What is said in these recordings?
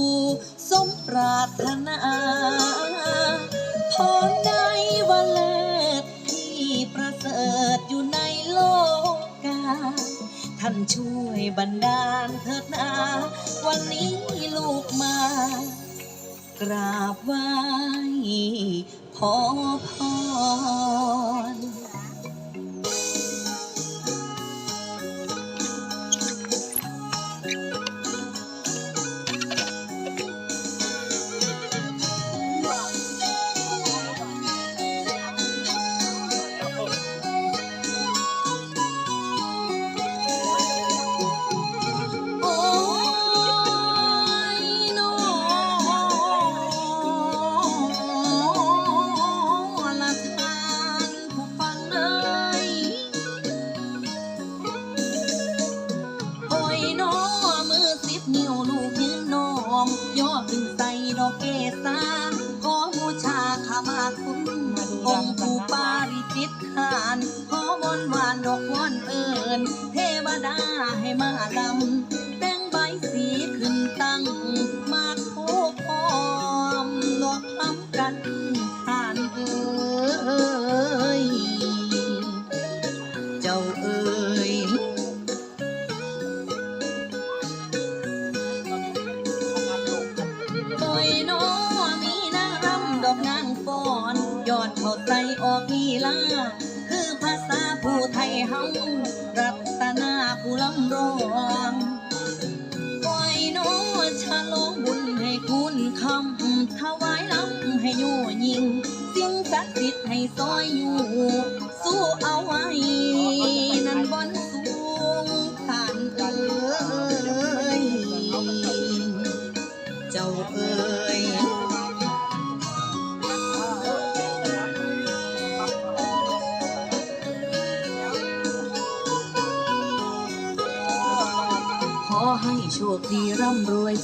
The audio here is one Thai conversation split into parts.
ส่งฟูสมปรารถนาพรใดวันเลิศที่ประเสริฐอยู่ในโลกาท่านช่วยบันดาลเถิดนา วันนี้ลูกมากราบไหว้ขอพร อิญเทวดาให้มาดำแต่งใบสีขึ้นตั้งมาโคพร้อมดอกคำกันทานเอ้ยเจ้าเอ้ยโอ้ยน้อมีนางรำดอกนางฟ้อนยอดเขาใจออกลีลา เฮารัตนาผู้ลำร้องปล่อยโนชาลงบุญให้คุณคำถวายลำให้โยยิง สิ่งศักดิ์สิทธิ์ให้ซอยอยู่ สู้เอาไว้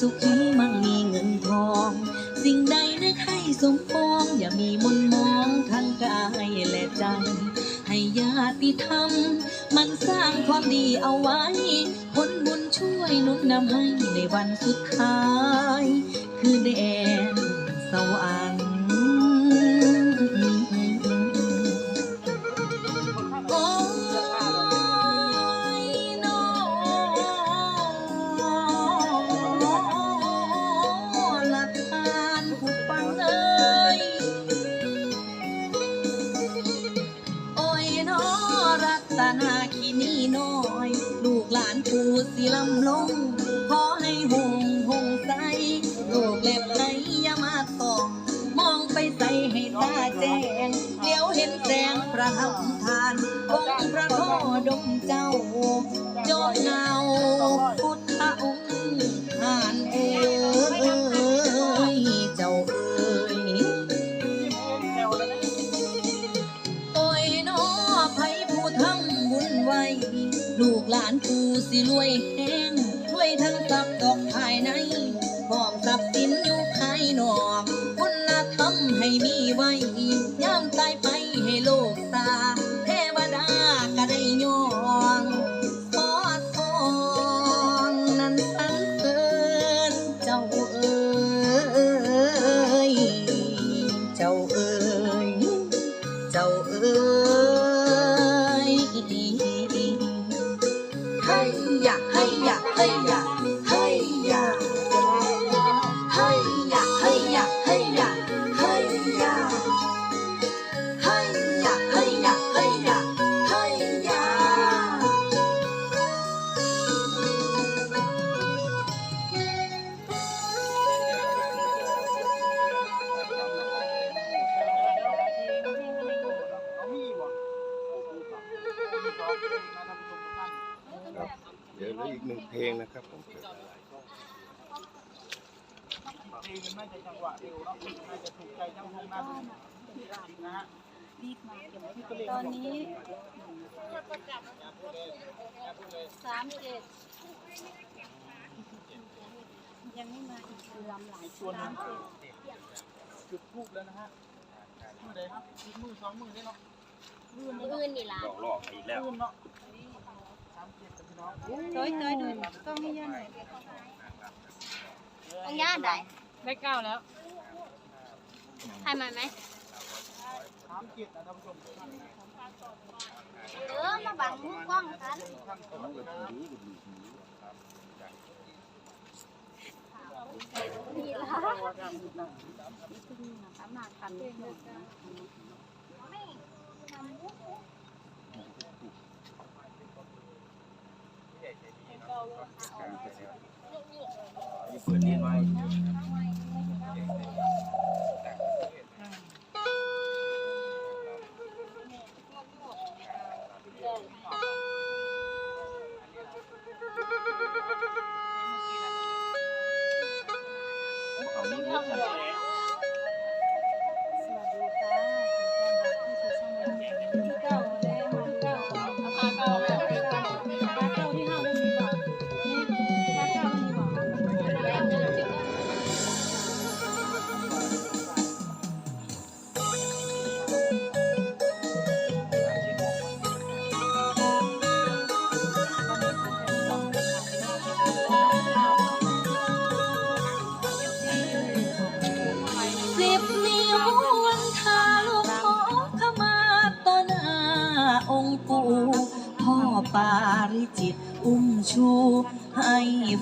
สุขีมั่งมีเงินทอง สิ่งใดนึกให้สมปองอย่ามีมนมองทั้งกายและใจ ให้ญาติธรรม มันสร้างความดีเอาไว้ ผลบุญช่วยนุนนำให้ในวันสุดท้าย คือแดนสวรรค์ ลำลง ขอให้หงหงใส ลูกเล็บไหนอย่ามาตอกมองไปใส่ให้ตาแจ้งเลี้ยวเห็นแสงประหำทานองค์พระโคดมเจ้า โจดเงาพุทธ ให้มีไว้ยามตายไปให้โลกตา ลงนะครับผมเพลงมันน่าจะจังหวะเร็วเนาะน่าจะถูกใจทั้งห้องนั่นนะฮะตอนนี้สามเจ็ดยังไม่มาอีกคือลำหลายส่วนจ็ดจุดทูบแล้วนะฮะมือใดครับมือสองมือได้เนาะมือนี่ล่ะหลอกหลอกอีกแล้วมือเนาะ เจ็ดจะเป็นต้อยต้อยดูกล้องให้ย่าหน่อยต้องย่าไหนได้เก้าแล้วถ่ายมาไหมถามจิตนะท่านผู้ชมเออมาบังมุก กล้องกันสิ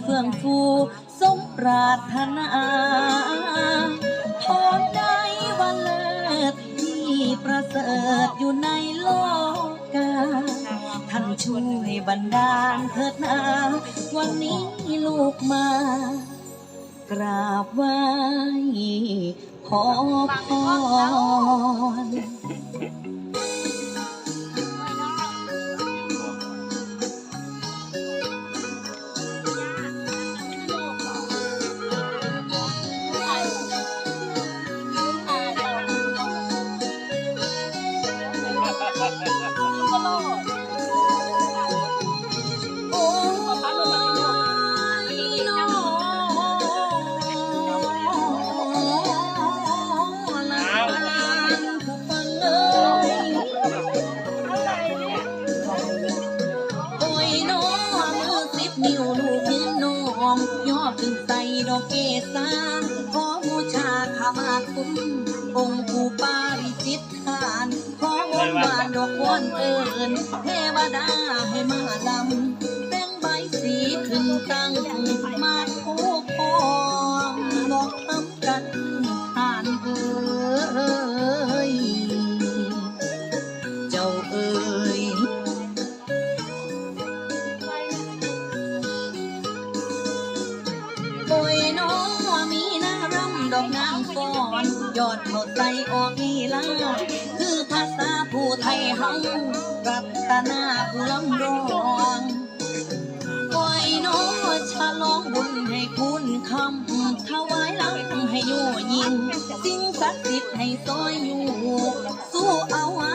เฟื่องฟูสมปรารถนาพรได้วันเลิศที่ประเสริฐอยู่ในโลกาท่านช่วยบันดาลเถิดนาวันนี้ลูกมากราบไหว้ขอพร เอิญเทวดาให้มาลำแบ่งใบสีขึ้นตั้งมาคู่ รัตนาผู้ลำร้องปล่อยน้องฉลองบุญให้คุณคำถวายลำให้อยู่ยิง สิ่งศักดิ์สิทธิ์ให้ซอยอยู่ สู้เอาไว้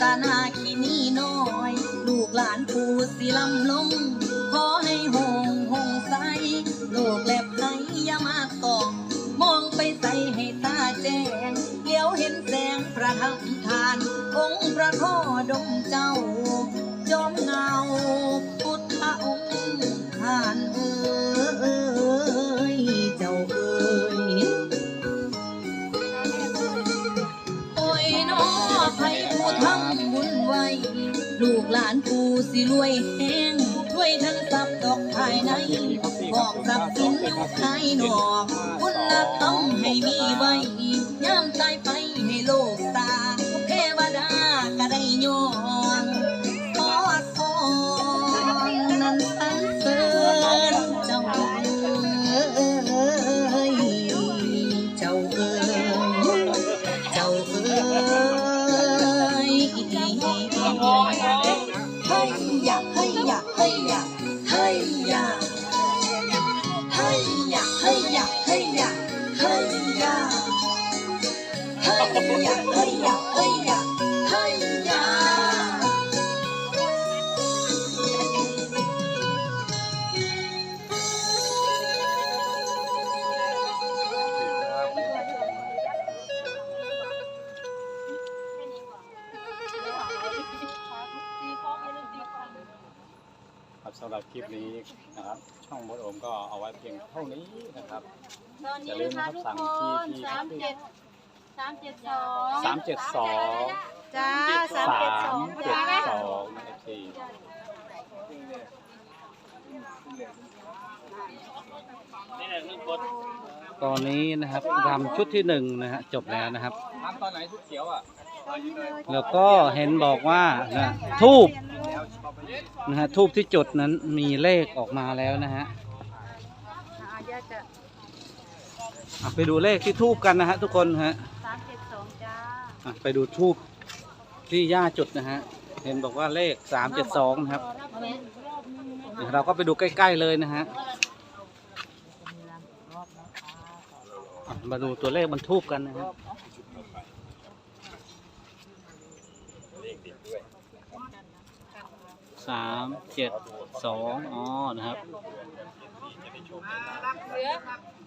รัตนาคีนีน้อย ลูกหลานปู่สิลำลง ขอให้หงหงใส โลกแลบไหอยามาตอกมองไปใส่ให้ตาแจ้งเดี๋ยวเห็นแสงประทับทาน องค์พระพ่อดงเจ้าานปูสิรวยแห้งรวยทั้งทรัพย์ดอกภายในบอกทรัพย์สินอยู่ภายนอกคุณละต้องให้มีไว้ยามตายไปำหรับคลิปนี้นะครับ ช่องมดโอมก็เอาไว้เพียงเท่านี้นะครับ ตอนนี้นะคะทุกคนสามเจ็ดสามเจ็ดสองสามเจ็ดสองจ้าสามสาเจ็ดสอมงเจ็ดจ้าสองนะเอฟซีตอนนี้นะครับทำชุดที่หนึ่งนะฮะจบแล้วนะครับทำตอนไหนทุกเขียวอะ แล้วก็เห็นบอกว่านะทูบนะฮะทูบที่จุดนั้นมีเลขออกมาแล้วนะฮะอะไปดูเลขที่ทูบกันนะฮะทุกคนฮะสามเจ็ดสองจ้าอะไปดูทูบที่ย่าจุดนะฮะเห็นบอกว่าเลขสามเจ็ดสองนะครับเดี๋ยวเราก็ไปดูใกล้ๆเลยนะฮะอะมาดูตัวเลขบนทูบกันนะฮะ สามเจ็ดสองอ๋อนะครับ